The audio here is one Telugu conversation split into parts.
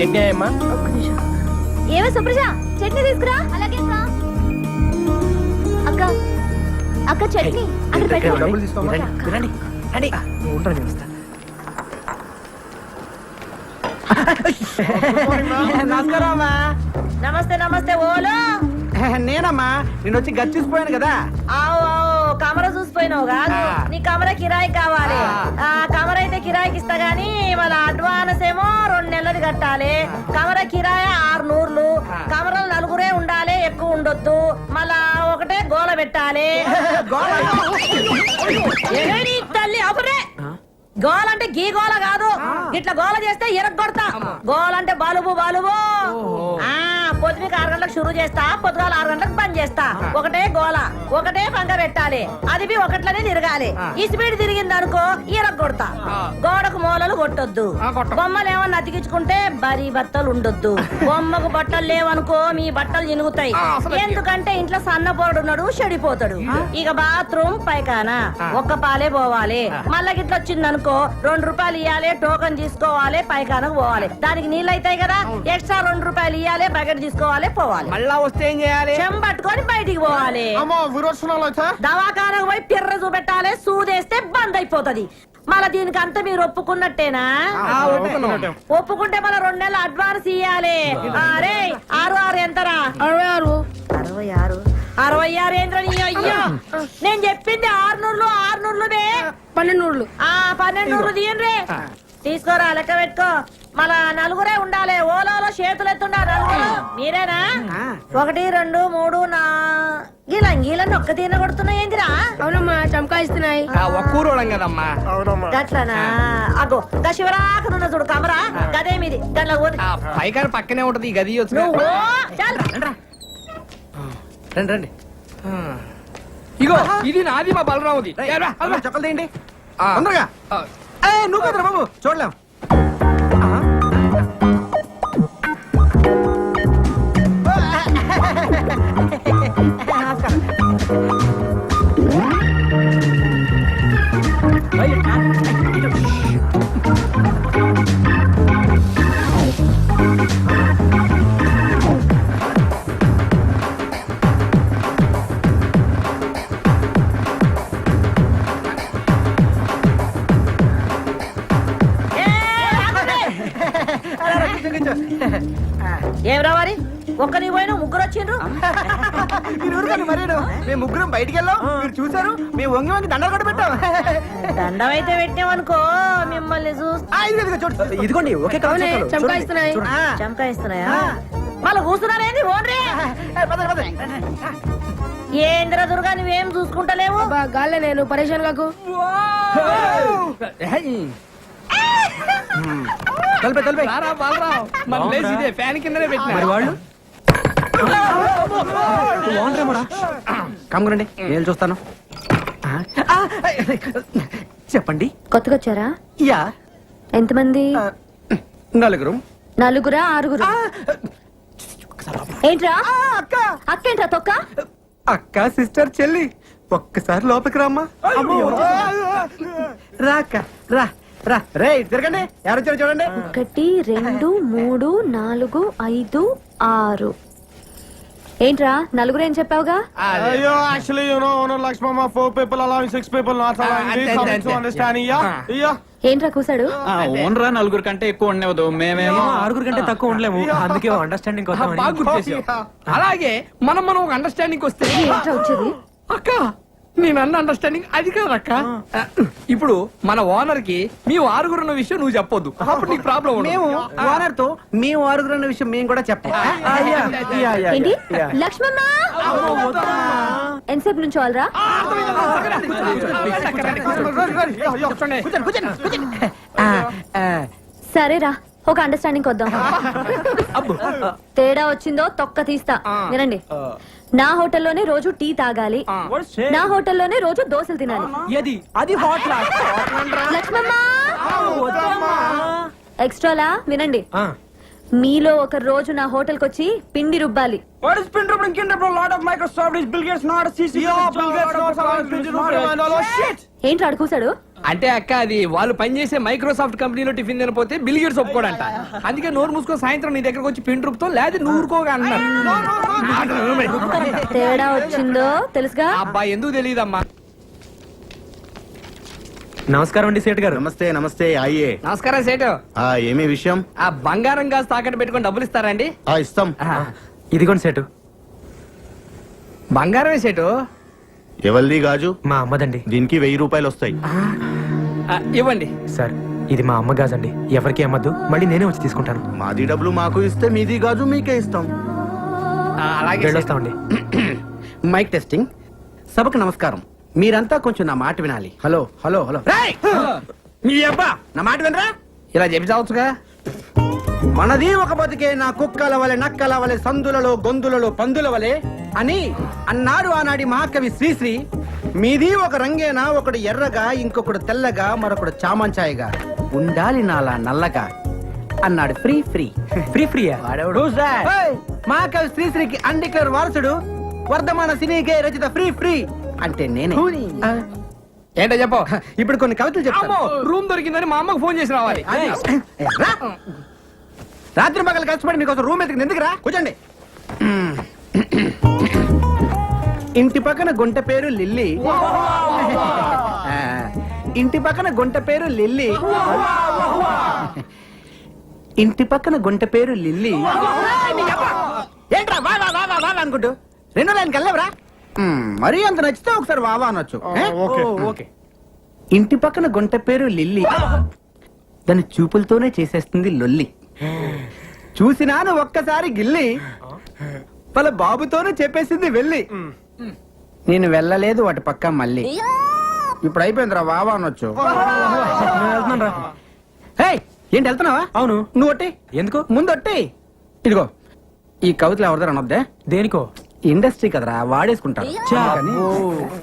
చట్నీ అమ్మా ఏమే సుప్రజ చట్నీ తీసుకురా. అలాగే అక్క. అక్క చట్నీ అక్కడ పెట్టు. డబ్బులు తీసుకోమ్మా. అక్క. రండి రండి ఉంటాను నేను వస్తా. నమస్కారం అమ్మా నమస్తే నమస్తే ఓలో. నేనమ్మా నేను వచ్చి గచ్చిసిపోయాను కదా. ఆవు కమర చూసిపోయినావు కాదు. నీ కమర కిరాయి కావాలి. ఆ. కమర అయితే కిరాయికి ఇస్తా గానీ మళ్ళీ అడ్వాన్స్ ఏమో రెండు నెలలు కట్టాలి. కమర కిరాయి ఆరు నూర్లు. కమరలు నలుగురే ఉండాలి ఎక్కువ ఉండొద్దు. మళ్ళా ఒకటే గోల పెట్టాలి. నీ తల్లి గోల అంటే గీ గోల కాదు. ఇట్లా గోల చేస్తే ఎరగొడతా గోల అంటే బలుబు బలుబు. ఆ. పొద్దునకి ఆరు గంటలకు షురు చేస్తా పొద్దుగాల ఆరు గంటలకు బంద్ చేస్తా. ఒకటే గోల ఒకటే పంక పెట్టాలి. అది బి ఒకట్లనే తిరగాలి. ఈ స్పీడ్ తిరిగింది అనుకో కొడతా. గోడకు మూలలు కొట్టొద్దు. బొమ్మలు ఏమన్నా అతికించుకుంటే బరీ బట్టలు ఉండొద్దు బొమ్మకు బట్టలు లేవనుకో మీ బట్టలు చినుగుతాయి ఎందుకంటే ఇంట్లో సన్నపోరుడు ఉన్నాడు చెడిపోతాడు ఇక బాత్రూమ్ పైకానా ఒక్క పాలే పోవాలి. మళ్ళా గిట్ల వచ్చిందనుకో రెండు రూపాయలు ఇవ్వాలి టోకన్ తీసుకోవాలి పైకానకు పోవాలి. దానికి నీళ్ళు అవుతాయి కదా ఎక్స్ట్రా రెండు రూపాయలు ఇవ్వాలి బకెట్ తీసుకోవాలి పోవాలి. మళ్ళా వస్తే ఏం చేయాలి? చెంబట్టుకొని బయటికి పోవాలి. అమ్మో విరోచనాలు అయితే దవాఖానకు పోయి పిర్ర చూపెట్టాలి సూదేస్తే బంద్ అయిపోతది. మళ్ళా దీనికి అంత మీరు ఒప్పుకున్నట్టేనా. ఒప్పుకుంటే మన రెండు నెలలు అడ్వాన్స్ ఇయ్యాలి. అరే ఆరు ఆరు ఎంతరా? అరవై ఆరు. అరవై ఆరు. అరవై ఆరు ఏంద్రా నీ అయ్యో? నేను చెప్పింది ఆరు నూర్లు ఆరు నూర్లు బే పన్నెండు నూర్లు. ఆ పన్నెండు నూర్లు తీయండి తీసుకోరా లెక్క పెట్టుకో. మన నలుగురే ఉండాలి. ఓలోలో చేతులు ఎత్తుండా నలుగురు. మీరేనా? ఆ. ఒకటి రెండు మూడు నా గీలా గీలని ఒక్క తీన కొడుతున్నాయి ఏందిరా? అవునమ్మా చమకాయిస్తున్నాయి ఆ, ఒక్క ఊరోళం కదమ్మా. గట్లనా? అగో గా శివరాకనున్న చూడు కమరా గదే మీది గట్ల పోతే. ఆ, పైకాడ పక్కనే ఉంటది ఈ గది వచ్చి రండి రండి. ఇగో ఇది నాది మా బలరాముది. చెప్పలు తీయండి. తొందరగా. నువ్వు కదరా బాబు. చూడలేం. ముగ్గురం బయటికి వెళ్ళాం మీరు చూసారు మేము వంగి వంగి దండలు కూడా పెట్టాం దండం అయితే పెట్టామనుకో మిమ్మల్ని చూసి ఆ, ఇదిగో, ఇదిగో, చూడు ఇదిగోండి ఒకే అవునే చమకాయిస్తున్నాయి చంకాయిస్తున్నాయా మళ్ళీ కూర్చున్నారేంది ఓన్రే? ఏంద్ర దుర్గా నువ్వేం చూసుకుంటలేవు? అబ్బా గాల్లే నేను పరేషాన్ కాకు. తలపే తలపే. రారా బలరాం. మన లేచి ఇదే ఫ్యాన్ కిందనే పెట్టిన. మరి వాళ్ళు? కమ్మురండి నేను చూస్తాను. చెప్పండి. కొత్తగా వచ్చారా యా. ఎంతమంది? నలుగురు. నలుగురా ఆరుగురు? ఏంట్రా? అక్క. అక్కేంట్రా తొక్క? అక్క సిస్టర్ చెల్లి. ఒక్కసారి లోపలికి రామ్మా. రా అక్క. రా రా. రే తిరగండి. ఎవరు చూడండి. ఒకటి రెండు మూడు నాలుగు ఐదు ఆరు. ఏంట్రా నలుగురు ఏం చెప్పావుగా అయ్యో actually you know owner Lakshmamma four people allowing six people not అంతే. understand yeah yeah ఏంట్రా కూసాడు? ఓనరా నలుగురు కంటే ఎక్కువ ఉండవద్దు మేమేమో ఆరుగురు కంటే తక్కువ ఉండలేము. అందుకే అండర్స్టాండింగ్. అలాగే మనం మనం ఒక అండర్స్టాండింగ్ వస్తే ఏంట్రా వచ్చేది? అక్క నేను అన్న అండర్స్టాండింగ్ అది కాదు అక్క ఇప్పుడు మన ఓనర్కి మీ ఆరుగురు ఉన్న విషయం నువ్వు చెప్పొద్దు. అప్పుడు నీకు ప్రాబ్లం మేము ఓనర్తో మేము ఆరుగురు అన్న విషయం మేము కూడా చెప్పాం. ఏంటి? లక్ష్మమ్మ! ఎంతసేపు నుంచి వాళ్ళరా? సరేరా ఒక అండర్స్టాండింగ్ వద్దాం తేడా వచ్చిందో తొక్క తీస్తా. వినండి. నా హోటల్లోనే రోజు టీ తాగాలి. నా హోటల్లోనే రోజు దోశలు తినాలి. అది అది హాట్ లక్ష్మమ్మ! ఎక్స్ట్రాలా? వినండి. మీలో ఒక రోజు నా హోటల్కి వచ్చి పిండి రుబ్బాలి. What is Spindle and Kinder a lot of Microsoft is Bill Gates not a CC Yeah, Bill Gates not allowing Spindle and all that shit. ఏంటి అడుగుసాడు? అంటే అక్క అది వాళ్ళు పనిచేసే మైక్రోసాఫ్ట్ కంపెనీలో టిఫిన్ తినపోతే బిల్ గేట్స్ ఒప్పుకోడంట. అందుకే నోరు మూసుకొని సాయంత్రం నీ దగ్గరకు వచ్చి పిండి రూపుతో లేదా నువ్వు ఊరుకోగా అన్నారు తేడా వచ్చిందో తెలుసుగా? అబ్బా ఎందుకు తెలియదమ్మా? నమస్కారం అండి సేట్ గారు. నమస్తే నమస్తే అయ్యే నమస్కారం సేటు. ఆ ఏమి విషయం? ఆ బంగారం గాజు తాకట్టు పెట్టుకొని డబ్బులు ఇస్తారండి. ఆ ఇస్తాం. ఇదిగోండి సేటు. బంగారమే సేటు? ఎవరిది గాజు? మా అమ్మదండి. దీనికి వెయ్యి రూపాయలు వస్తాయి. ఆ, ఇవ్వండి. సార్ ఇది మా అమ్మ గాజండి ఎవరికి అమ్మద్దు మళ్ళీ నేనే వచ్చి తీసుకుంటాను. మాది డబ్బులు మాకు ఇస్తే మీది గాజు మీకే ఇస్తాం. ఆ, అలాగే సేటు. వెళ్ళొస్తామండి మైక్ టెస్టింగ్ సభకు నమస్కారం. మీరంతా కొంచెం నా మాట వినాలి. Hello hello hello. రేయ్! నీ అబ్బా నా మాట వినరా? ఇలా చెప్పి చావచ్చుగా? మనది ఒక బతికే నా కుక్కల వలె నక్కల వలె సందులలో గొంతులలో పందుల వలె అని అన్నాడు ఆనాడి మహాకవి శ్రీశ్రీ. మీది ఒక రంగేనా ఒకడు ఎర్రగా ఇంకొకడు తెల్లగా మరొకడు చామంచాయగా. ఉండాలి నాలా నల్లగా అన్నాడు ఫ్రీ ఫ్రీ. ఫ్రీ ఫ్రీయా? ఏయ్! మహాకవి శ్రీశ్రీకి అండికర్ వారసుడు. వర్ధమాన సినీకే రచిత ఫ్రీ ఫ్రీ. అంటే నేనే. ఆ, ఏంటో చెప్పు. ఇప్పుడు కొన్ని కవితలు చెప్తాను. అమ్మో రూమ్ దొరికిందని మా అమ్మకు ఫోన్ చేసి రావాలి. రా. రాత్రి పగలు కష్టపడి మీకు రూమ్ ఎత్తుకుని ఎందుకు రా కూర్చోండి. ఇంటి పక్కన గుంట పేరు లిల్లీ. ఆ, ఇంటి పక్కన గుంట పేరు లిల్లీ. ఇంటి పక్కన గుంట పేరు లిల్లీ. ఏంట్రా వా వా వా వా వా అనుకుంటూ. రెండో లైన్ కల్లేవరా మరీ అంత నచ్చితే ఒకసారి వావా అనొచ్చు ఏ? ఓకే ఇంటి పక్కన గుంట పేరు లిల్లీ దాని చూపులతోనే చేసేస్తుంది లొల్లి చూసినాను ఒక్కసారి గిల్లి వాళ్ళ బాబుతోనే చెప్పేసింది వెళ్ళి నేను వెళ్ళలేదు వాటి పక్క మళ్ళీ ఇప్పుడు అయిపోయిందిరా వావా అనొచ్చు హే ఏంటి వెళ్తున్నావా అవును నువ్వు ఒట్టి ఎందుకు ముందు ఒట్టి ఇదిగో ఈ కవితలు ఎవరిదారు అనొద్దే దేనికో ఇండస్ట్రీ కదరా వాడేసుకుంటారు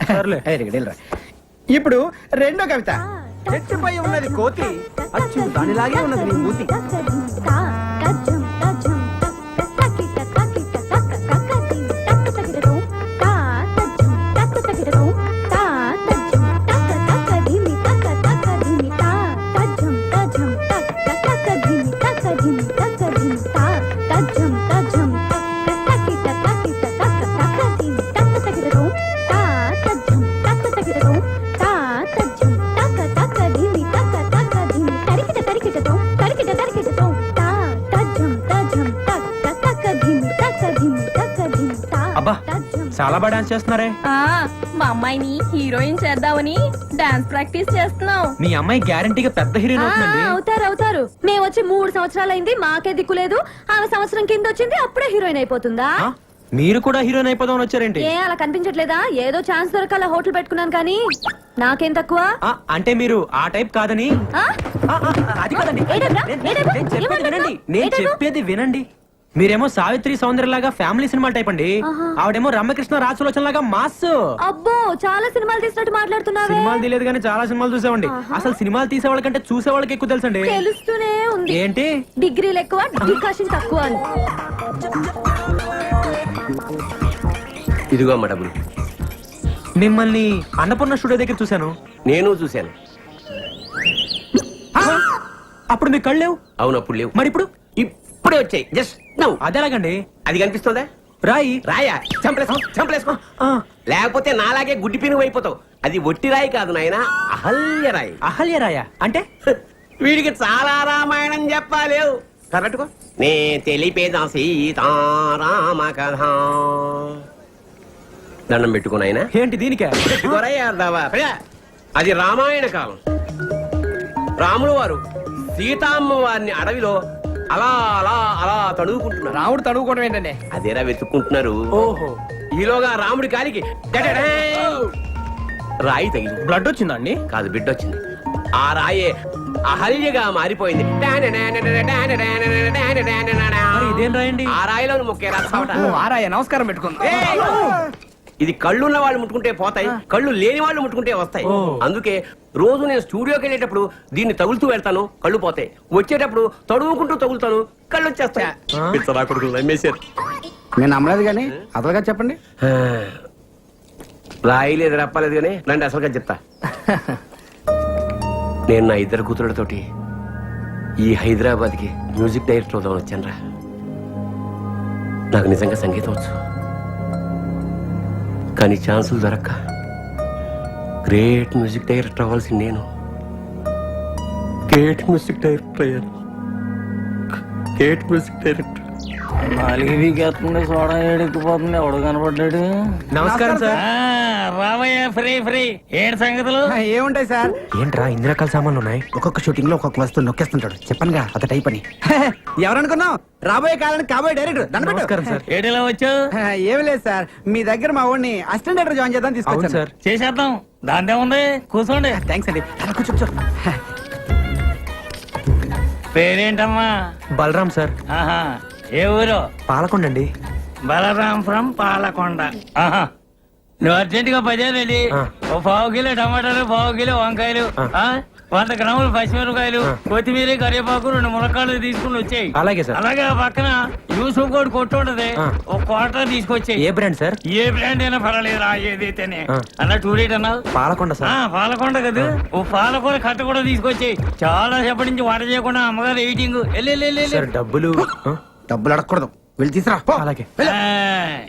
సర్లే. ఏయ్. ఇప్పుడు రెండో కవిత. చెట్టుపై ఉన్నది కోతి అచ్చు దానిలాగే ఉన్నది నీ మూతి. డాన్స్ చేస్తున్నారే ఆ, మా అమ్మాయిని హీరోయిన్ చేద్దామని డాన్స్ ప్రాక్టీస్ చేస్తున్నాం మీ అమ్మాయి గ్యారంటీగా పెద్ద హీరోయిన్ అవుతుందండి అవుతారు అవుతారు మేము వచ్చి మూడు సంవత్సరాలైంది మాకే దిక్కులేదు ఆమె సంవత్సరం కింద వచ్చింది అప్పుడే హీరోయిన్ అయిపోతుందా ఆ? మీరు కూడా హీరోయిన్ అయిపోదామని వచ్చారేంటి ఏ అలా కనిపించట్లేదా ఏదో ఛాన్స్ దొరకాల హోటల్ పెట్టుకున్నాను కానీ నాకేం తక్కువ ఆ, అంటే మీరు ఆ టైప్ కాదని ఆ? ఆ, ఆ, అది కాదండి ఏ టైప్ రా? ఏ టైప్? నేను చెప్పేది ఏమంటున్నావ్? వినండి ఏ నేను టైపు? చెప్పేది వినండి మీరేమో సావిత్రి సౌందర్య లాగా ఫ్యామిలీ సినిమా టైప్ అండి. ఆవిడేమో రమ్యకృష్ణ రాజసులోచన లాగా మాస్. అబ్బో చాలా సినిమాలు తీసినట్టు మాట్లాడుతున్నావే. సినిమాలు తెలియదు కానీ చాలా సినిమాలు చూసామండి అసలు సినిమాలు తీసే వాళ్ళకంటే చూసే వాళ్ళకి ఎక్కువ తెలుసండి. తెలుస్తూనే ఉంది. ఏంటి? డిగ్రీలు ఎక్కువ డికాషన్ తక్కువ ఇదిగో అమ్మ డబ్బులు. మిమ్మల్ని అన్నపూర్ణ స్టూడియో దగ్గర చూశాను. నేను చూశాను. అప్పుడు మీ కళ్ళు లేవు? అవును అప్పుడు లేవు. మరి ఇప్పుడు ఇప్పుడే వచ్చాయి. జస్ట్ నవ్వు అదేలాగండి అది కనిపిస్తుందా? రాయి. రాయా? చంపలేసుకో చంపలేసుకో. లేకపోతే నాలాగే గుడ్డి పినుగు అయిపోతావు. అది ఒట్టి రాయి కాదు నాయన అహల్య రాయి. అహల్య రాయ? అంటే? వీడికి చాలా రామాయణం చెప్పాలి. కరెక్ట్కో నే తెలిపేదా సీతారామ కథ. దండం పెట్టుకుని ఆయన ఏంటి దీనికే? అది రామాయణ కాలం. రాముడు వారు సీతామ్మ వారిని అడవిలో అలా అలా అలా తడువుకుంటున్నారు రాముడు తడువుకోవడం ఏంటండి అదేరా వెతుక్కుంటున్నారు ఓహో ఈలోగా రాముడి కాలికి డడడే రాయి తగిలింది బ్లడ్ వచ్చిందండి కాదు బిడ్డ వచ్చింది ఆ రాయే అహల్యగా మారిపోయింది మరి ఇదేం రాయండి ఆ రాయిలో రాసావట ఓ, ఆరాయ నమస్కారం పెట్టుకుంది ఇది కళ్ళున్న వాళ్ళు ముట్టుకుంటే పోతాయి కళ్ళు లేని వాళ్ళు ముట్టుకుంటే వస్తాయి. అందుకే రోజు నేను స్టూడియోకి వెళ్ళేటప్పుడు దీన్ని తగులుతూ వెళ్తాను కళ్ళు పోతాయి. వచ్చేటప్పుడు తడువుకుంటూ తగులుతాను కళ్ళు వచ్చేస్తాయి. నేను నమ్మలేదు కానీ అదలుగా చెప్పండి. రాయలేదు రప్పలేదు కానీ రండి అసలుగా చెప్తా. నేను నా ఇద్దరు కూతురులతోటి ఈ హైదరాబాద్కి మ్యూజిక్ డైరెక్టర్ అవుదామని వచ్చానురా. నాకు నిజంగా సంగీతం వచ్చు. కానీ ఛాన్సులు దొరక్క. గ్రేట్ మ్యూజిక్ డైరెక్టర్ అవ్వాల్సింది నేను. గ్రేట్ మ్యూజిక్ డైరెక్టర్ అయ్యాను గ్రేట్ మ్యూజిక్ డైరెక్టర్. నాలుగు వీకేస్తుంది సోడా ఏడెక్కిపోతుంది ఎవడు కనపడ్డాడు? నమస్కారం సార్. రావయ్యా ఫ్రీ ఫ్రీ. ఏంటి సంగతులు? ఏముంటాయి సార్? ఏంట్రా ఇన్ని రకాల సామాన్లు ఉన్నాయి? ఒక్కొక్క షూటింగ్లో ఒక్కొక్క వస్తువు నొక్కేస్తుంటాడు. చెప్పనుగా అత టైప్ అని. ఎవరనుకున్నావు? రాబోయే కాలానికి కాబోయే డైరెక్టర్. నమస్కారం సార్. ఏడిలా వచ్చావు? ఏమి లేదు సార్. మీ దగ్గర మా వాడిని అసిస్టెంట్ డైరెక్టర్ జాయిన్ చేద్దాం తీసుకొచ్చాను. సార్. చేసేద్దాం. దాందే ఉంది కూర్చోండి. థ్యాంక్స్ అండి. కూర్చో కూర్చో. పేరేంటమ్మా? బలరాం సార్. ఆహా ఏ ఊరు? పాలకొండ అండి బలరాం ఫ్రం పాలకొండ. ఆహా నువ్వు అర్జెంట్గా పదే రెడీ ఆ. ఓ పావు కిలో టమాటాలు పావు కిలో వంకాయలు ఆ, వంద గ్రాములు పచ్చిమిరపకాయలు కొత్తిమీర కరివేపాకు రెండు మునక్కాళ్ళు తీసుకుని వచ్చాయి. అలాగే సార్. అలాగే ఆ పక్కన యూసుఫ్ కోడి కొట్టు ఉంటది. ఒక క్వార్టర్ తీసుకొచ్చాయి. ఏ బ్రాండ్ సార్? ఏ బ్రాండ్ అయినా పర్వాలేదు రా ఏదైతేనే. అన్న టూ డేట్ అన్నావు? పాలకొండ ఆ, సార్ పాలకొండ కదా. ఓ పాలకొండ కట్ట కూడా తీసుకొచ్చాయి. చాలా సేపటి నుంచి వంట చేయకుండా అమ్మగారు ఎయిటింగ్ సార్ డబ్బులు డబ్బులు అడగకూడదు. వెళ్ళి తీసురా. పో. అలాగే.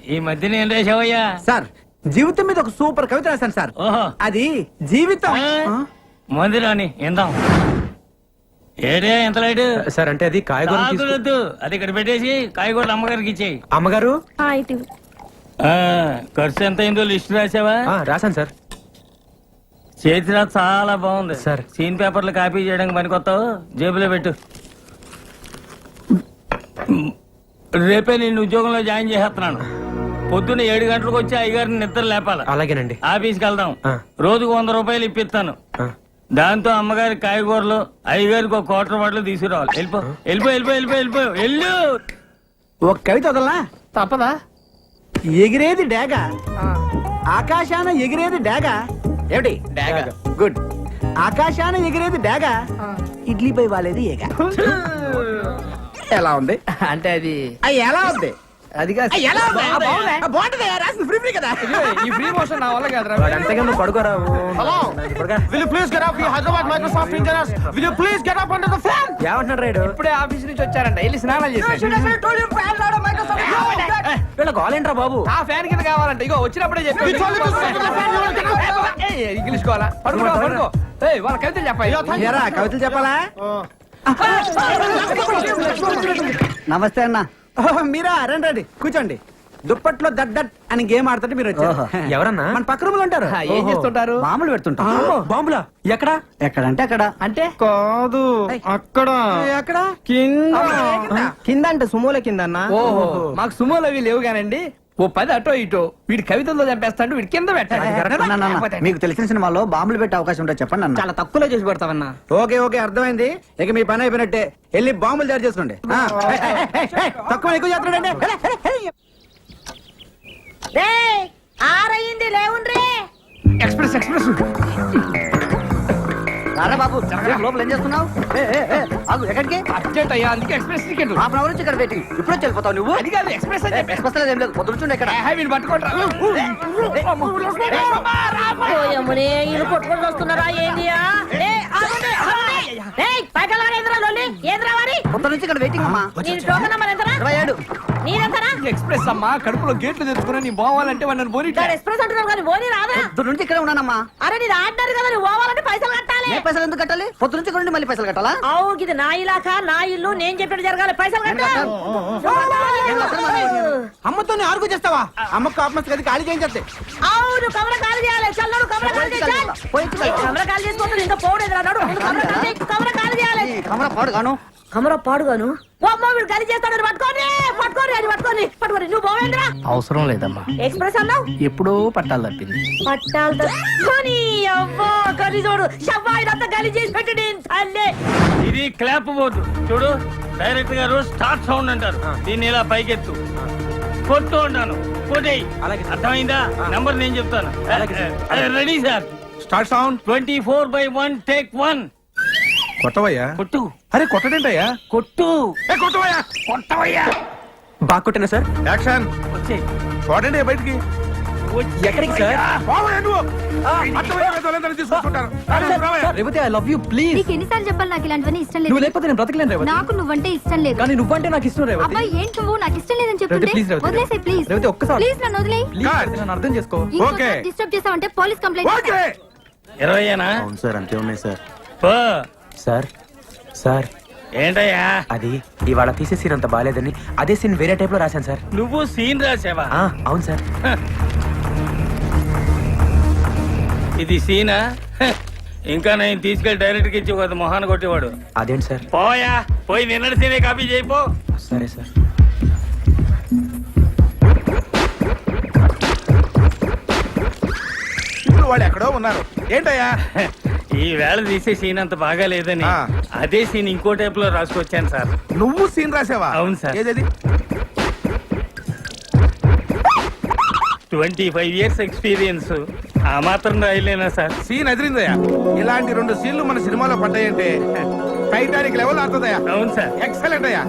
ఈ మధ్యన ఏం రాసావయ్యా సార్ జీవితం మీద ఒక సూపర్ కవిత రాశాను సార్. ఓహో. అది జీవితం. ఆ? ఆ? మందిరాని ఇందాం ఏడే ఎంత లైట్ సార్ అంటే అది కాయగూర తీసుకు- అది ఇక్కడ పెట్టేసి కాయగూరలు అమ్మగారికి ఇచ్చేయి. అమ్మగారు? ఆ, ఇటు. ఆ, ఖర్చు ఎంత అయిందో లిస్ట్ రాసావా ఆ, రాశాను సార్. చేతిలో చాలా బాగుంది. సార్. సీన్ పేపర్లు కాపీ చేయడానికి పనికొత్తావు జేబులో పెట్టు. రేపే నేను ఉద్యోగంలో జాయిన్ చేసేస్తున్నాను. పొద్దున్న ఏడు గంటలకు వచ్చి అయ్యగారిని నిద్ర లేపాలి. అలాగేనండి. ఆఫీస్కి వెళ్దాం. ఆ. రోజుకు వంద రూపాయలు ఇప్పిస్తాను. దాంతో అమ్మగారి కాయగూరలు అయ్యగారికి ఒక క్వార్టర్ బాటిల్ తీసుకురావాలి. వెళ్ళిపో. వెళ్ళిపో వెళ్ళిపో వెళ్ళిపో వెళ్ళిపో. వెళ్ళు. ఒక కవిత వదలనా? తప్పదా? ఎగిరేది డేగ. ఆకాశాన ఎగిరేది డేగ. ఏమిటి? డాగ. గుడ్. ఆకాశాన ఎగిరేది డేగ. ఇడ్లీ పై వాలేది ఏగ. ఎలా ఉంది? అంటే అది ఎలా ఉంది? అది కాదు అయ్యి ఎలా ఉంది ఆ, బాగుంది. ఆ, బాగుంటుంది రాసింది ఫ్రీ ఫ్రీ కదా ఇదిగో, ఈ ఫ్రీ మోషన్ నా వల్ల కాదురా అంతేగా నువ్వు పడుకోరా Will you please get up? The Hyderabad Microsoft engineers. Will you please get up under the fan? ఏమంటున్నాడు రైడు ఇప్పుడే ఆఫీస్ నుంచి వచ్చారంట వెళ్ళి స్నానం చేసి వీళ్ళ గోలేంట్రా బాబు ఆ ఫ్యాన్ కింద కావాలంట ఇగో వచ్చినప్పుడే చెప్పి. ఇంగ్లీష్ కోవాలా పడుకో పడుకో ఏయ్ వాళ్ళ కవితలు చెప్పాయి ఎరా కవితలు చెప్పాలా నమస్తే అన్న మీరా? రండి రండి. కూర్చోండి. దుప్పట్లో దట్ దట్ అని గేమ్ ఆడుతుంటే మీరు వచ్చారు. ఎవరన్నా? మన పక్క రూమ్లో ఉంటారు ఏం చేస్తుంటారు? మామూలు పెడుతుంటాం. బాంబులా? ఎక్కడా? ఎక్కడంటే అక్కడ. అంటే? కాదు అక్కడ. ఎక్కడ? కింద. కింద? అంటే సుమోల కింద మాకు సుమోలు అవి లేవు కానండి. ఓ పది అటో ఇటో. వీడి కవితల్లో చంపేస్తాడు వీడి కింద పెట్టాలి మీకు తెలిసిన సినిమాలో బాంబులు పెట్టే అవకాశం ఉంటుంది చెప్పండి అన్న. చాలా తక్కువలో చేసి పెడతావన్నా. ఓకే ఓకే అర్థమైంది. ఇక మీ పని అయిపోయినట్టే. వెళ్ళి బాంబులు తయారు చేసుకోండి. తక్కువ ఎక్కువ చేస్తున్నాడండి. ఆరయింది లేవుండ్రే. Express express. రారా బాబు లోపల ఏం చేస్తున్నావు? ఏ, ఏ, ఏ, ఆగు, ఎక్కడికి? అర్జెంట్ అయ్యా అందుకే ఎక్స్ప్రెస్ టికెట్. హాఫ్ అవర్ నుంచి ఇక్కడ వెయిటింగ్. ఇప్పుడు వచ్చి వెళ్ళిపోతావు నువ్వు? అది కాదు ఎక్స్ప్రెస్ అని చెప్పి. ఎక్స్ప్రెస్ లేదు ఏం లేదు. పొద్దున ఇక్కడ. ఏహే, వీడిని పట్టుకోండి ఇల్లు కొట్టుకొని వస్తున్నారా ఏందియా? ఏ, ఆగండి, ఆగండి. ఏయ్, పైకల్లా ఏందిరా లొల్లి? ఏందిరా పొద్దున నుంచి ఇక్కడ వెయిటింగ్ అమ్మా నీ టోకెన్ నెంబర్ ఎంతరా? ఇరవై ఏడు నీదెంతరా? ఎక్స్ప్రెస్ అమ్మా కడుపులో గేట్లు తెచ్చుకుని నీ పోవాలంటే వాడిని పోనీ ఇక్కడ ఎక్స్ప్రెస్ అంటున్నావు కానీ పోనీ రాదా పొద్దున నుంచి ఇక్కడే ఉన్నానమ్మా అరే నీది ఆర్డినరీ కదా నువ్వు పోవాలంటే పైసలు కట్టాలి ఏ పైసలు ఎందుకు కట్టాలి పొద్దున నుంచి ఇక్కడ మళ్ళీ పైసలు కట్టాలా అవు ఇది నా ఇలాకా నా ఇల్లు నేను చెప్పినట్టు జరగాలి పైసలు కట్టాలి అమ్మతో ఆర్గు చేస్తావా అమ్మ కాపమస్ గది ఖాళీ చేయించే అవును కమర కాలు చేయాలి చల్లడు కమర కాలు చేయాలి కమర కాలు చేసుకోవద్దు ఇంకా పోవడేది రాడు కమర కాలు చేయి, కమర కాలు చేయాలి కమరా పాడు గాను కమర పాడుగాను. వీడు గలి చేస్తాడు పట్టుకోని పట్టుకోని అది పట్టుకోని పట్టుకోని నువ్వు పోవేంద్రా? అవసరం లేదమ్మా. ఎక్స్ప్రెస్ అన్నావు? ఎప్పుడో పట్టాలు తప్పింది. పట్టాలు కానీ అవ్వో గలి చూడు. షవ్వా ఇదంతా గలి చేసి పెట్టి నేను తల్లే. ఇది క్లాప్ బోర్డు చూడు డైరెక్ట్ గారు స్టార్ట్ సౌండ్ అంటారు. దీన్ని ఇలా పైకెత్తు. కొట్టు ఉంటాను కొట్టేయి. అర్థమైందా? నంబర్ నేను చెప్తాను. Ready sir. Start sound. Twenty four by one take one. కొట్టవయ్యా? కొట్టు. అరే కొట్టడేంటయ్యా కొట్టు. ఏ కొట్టవయ్యా? కొట్టవయ్యా. బాగా కొట్టినా సార్? యాక్షన్. చూడండి బయటికి. ఎక్కడికి సార్? పోవయ్యా నువ్వు. అర్థమైన వాళ్ళందరినీ తీసుకొచ్చుకుంటారు. అరే, రావయ్యా. Revathi I love you please నీకు ఎన్నిసార్లు చెప్పాలి నాకు ఇలాంటివన్నీ? ఇష్టం నువ్వు లేదు. లేకపోతే నేను బ్రతకలేను రేవతి. నాకు నువ్వంటే ఇష్టం లేదు. కానీ నువ్వంటే నాకు ఇష్టం రేవతి. అబ్బాయి ఏంటి నువ్వు? నాకు ఇష్టం లేదని చెప్తుంటే రేవతి, please, రేవతి. వదిలేసే ప్లీజ్ రేవతి, ఒక్కసారి. ప్లీజ్ నన్ను వదిలేయ్. ప్లీజ్ రేవతి, నన్ను అర్థం చేసుకో. ఓకే. డిస్టర్బ్ చేసావంటే పోలీస్ కంప్లైంట్ ఓకే ఇరవైనా అవును సార్ అంతే ఉన్నాయి సార్. పో. Sir sir. ఏంటయ్యా? అది ఇవాళ తీసే సీన్ అంత బాగాలేదని అదే సీన్ వేరే టైప్లో రాశాను సార్. నువ్వు సీన్ రాసావా? ఆ, అవును సార్. ఇది సీనా హ, ఇంకా నేను తీసుకెళ్ళి డైరెక్ట్కి ఇచ్చి ఒక మొహాన్ని కొట్టేవాడు. అదేంటి సార్? పోయా పోయి నిన్నటి సీనే కాపీ చేయిపో సరే సార్. ఇప్పుడు వాళ్ళు ఎక్కడో ఉన్నారు. ఏంటయ్యా? ఈ వేళ తీసే సీన్ అంత బాగా లేదని ఆ. అదే సీన్ ఇంకో టైప్లో రాసుకొచ్చాను సార్. నువ్వు సీన్ రాసావా? అవును సార్. ఏదది? ట్వంటీ ఫైవ్ ఇయర్స్ ఎక్స్పీరియన్స్ ఆ మాత్రం రాయలేనా సార్? సీన్ ఎదిరిందయ్యా ఇలాంటి రెండు సీన్లు మన సినిమాలో పడ్డాయంటే టైటానిక్ లెవెల్ ఆడుతుందయ్యా. అవును సార్. ఎక్సలెంట్ అయ్యా.